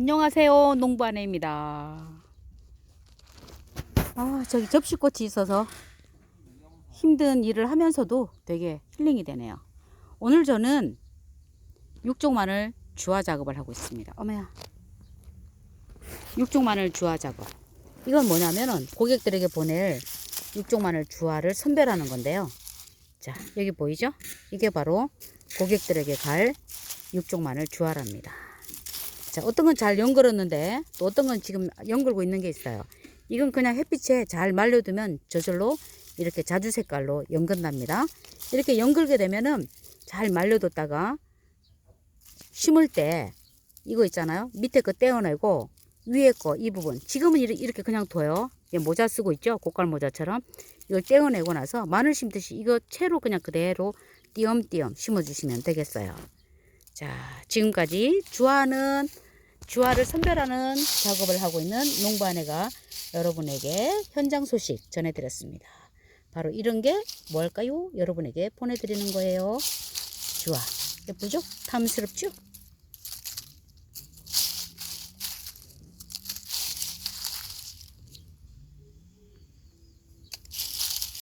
안녕하세요. 농부 아내입니다. 아, 저기 접시꽃이 있어서 힘든 일을 하면서도 되게 힐링이 되네요. 오늘 저는 육종 마늘 주화 작업을 하고 있습니다. 어머야. 육종 마늘 주화 작업. 이건 뭐냐면은 고객들에게 보낼 육종 마늘 주화를 선별하는 건데요. 자, 여기 보이죠? 이게 바로 고객들에게 갈 육종 마늘 주화랍니다. 자, 어떤 건 잘 연걸었는데 또 어떤 건 지금 연걸고 있는 게 있어요. 이건 그냥 햇빛에 잘 말려두면 저절로 이렇게 자주 색깔로 연근답니다. 이렇게 연글게 되면은 잘 말려뒀다가 심을 때 이거 있잖아요. 밑에 거 떼어내고 위에 거 이 부분 지금은 이렇게 그냥 둬요. 모자 쓰고 있죠. 고깔 모자처럼 이걸 떼어내고 나서 마늘 심듯이 이거 채로 그냥 그대로 띄엄띄엄 심어주시면 되겠어요. 자, 지금까지 주화는 주화를 선별하는 작업을 하고 있는 농부 아내가 여러분에게 현장 소식 전해드렸습니다. 바로 이런 게 뭘까요? 여러분에게 보내드리는 거예요. 주화. 예쁘죠? 탐스럽죠?